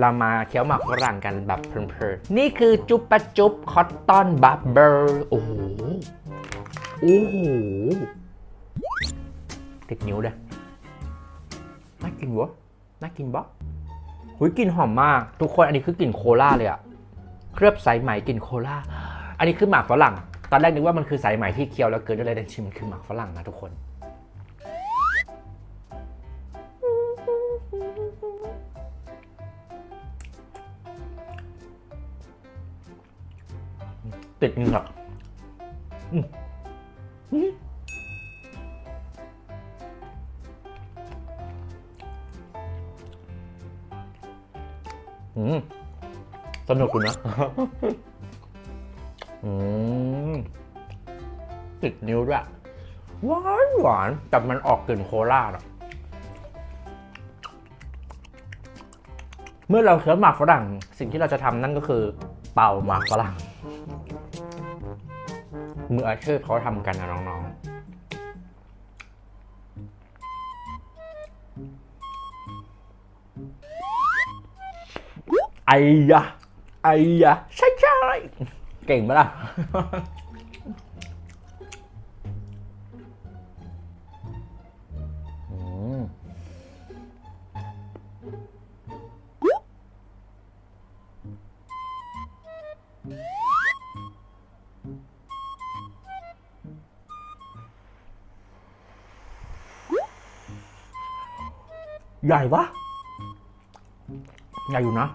เรามาเคี้ยวหมากฝรั่งกันแบบเพลินๆ นี่คือจุ๊บปะจุ๊บคอตตอนบับเบอร์โอ้โห โอ้โห ติดนิ้วเลยน่ากินวะน่ากินบะหุยกลิ่นหอมมาก ทุกคนอันนี้คือกลิ่นโคลาเลยอะเคลือบสายไหมกลิ่นโคลาอันนี้คือหมากฝรั่ง ตอนแรกนึกว่ามันคือสายไหมที่เคี้ยวแล้วเกินก็เลยได้ชิมมันคือหมากฝรั่งนะทุกคน ติดเหงือกอืมสนุกอยู่นะอืมติดนิ้วด้วยหวานหวานแต่มันออกกลิ่นโคลาอะเมื่อเราเคี้ยวหมากฝรั่ง สิ่งที่เราจะทำนั่นก็คือ เป่าหมากฝรั่ง มืออาชีพเขาทำกันนะน้องๆไอ้ยะไอ้ยะใช่ใช่เก่งไหมล่ะ ใหญ่ปะใหญ่อยู่นะ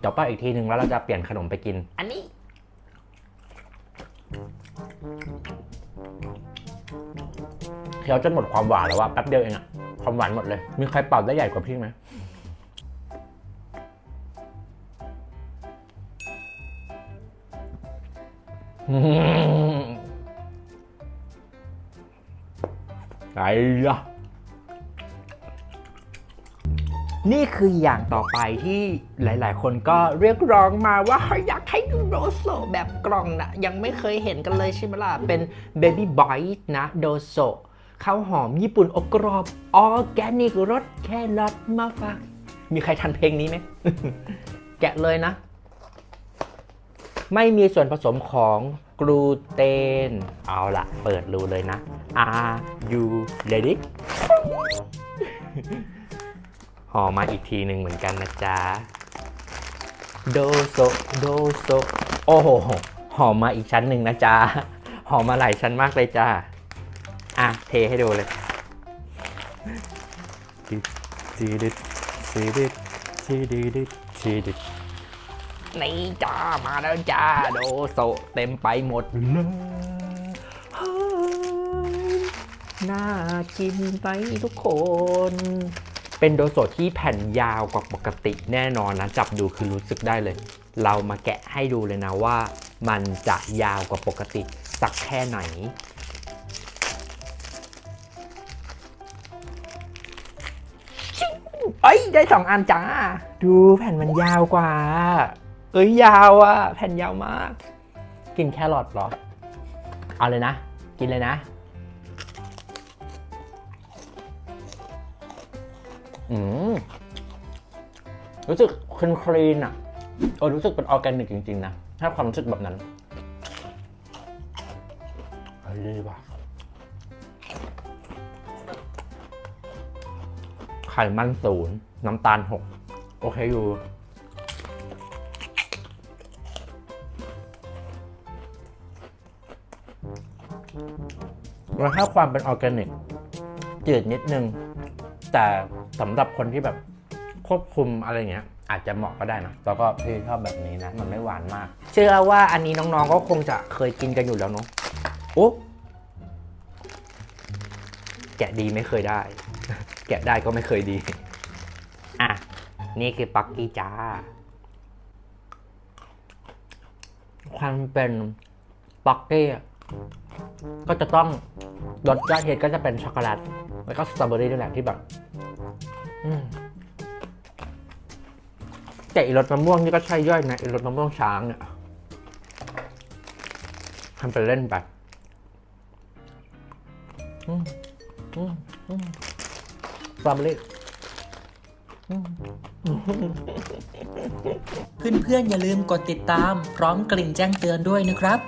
เดี๋ยวป้าอีกทีหนึ่งแล้วเราจะเปลี่ยนขนมไปกิน อันนี้ เคี้ยวจนหมดความหวานแล้วว่าแป๊บเดียวเองอะความหวานหมดเลย มีใครเป่าได้ใหญ่กว่าพี่ไหมอืมไอ้ยะ นี่คืออย่างต่อไปที่หลาย ๆ คนก็เรียกร้องมาว่าอยากให้ดูโดโซแบบกล่องนะยังไม่เคยเห็นกันเลยใช่ไหมล่ะ เป็น Baby Bite นะโดโซข้าวหอมญี่ปุ่นอบกรอบออร์แกนิกรสแครอทมาฝากมีใครทันเพลงนี้ไหม แกะเลยนะ ไม่มีส่วนผสมของกลูเตน เอาละเปิดรูเลยนะ Are you ready ห่อมาอีกทีหนึ่งเหมือนกันนะจ๊ะโดโซโดโซโอ้โหห่อมาอีกชั้นหนึ่งนะจ๊ะห่อมาหลายชั้นมากเลยจ้าอะเทให้ดูเลยดิซีดิซีดิซีดิดิซีดิทในจ้ามาแล้วจ้าโดโซเต็มไปหมดเลยน่ากินไปทุกคน เป็นโดโซที่แผ่นยาวกว่าปกติแน่นอนนะ จับดูคือรู้สึกได้เลย เรามาแกะให้ดูเลยนะว่า มันจะยาวกว่าปกติ สักแค่ไหน เอ้ย ได้สองอันจ้า ดูแผ่นมันยาวกว่า เอ้ย ยาวอะแผ่นยาวมาก กินแครอทเหรอ เอาเลยนะ กินเลยนะ อืมรู้สึกคลีนคลีนอะเออรู้สึกเป็นออร์แกนิกจริงๆนะถ้าความรู้สึกแบบนั้นเฮ้ยดีว่ะไขมันศูนย์น้ำตาลหกโอเคอยู่แล้วถ้าความเป็นออร์แกนิกจืดนิดนึง แต่สำหรับคนที่แบบควบคุมอะไรเงี้ย อาจจะเหมาะก็ได้นะแล้วก็พี่ชอบแบบนี้นะ มันไม่หวานมาก เชื่อว่าอันนี้น้องๆก็คงจะเคยกินกันอยู่แล้วเนาะโอ้แกะดีไม่เคยได้ แกะได้ก็ไม่เคยดี อะ นี่คือปักกี้จ้า ความเป็นปักกี้ก็จะต้องรสชาติเฮ็ดก็จะเป็นช็อกโกแลตแล้วก็สตรอเบอรี่ด้วยแหละที่แบบ แต่อีรสมะม่วงนี่ก็ใช่ย่อยนะอีรสมะม่วงช้างเนี่ยทำเป็นเล่นไปอืมอืมเบอรี่อืมเพื่อนๆอย่าลืมกดติดตาม พร้อมกลิ่งแจ้งเตือนด้วยนะครับ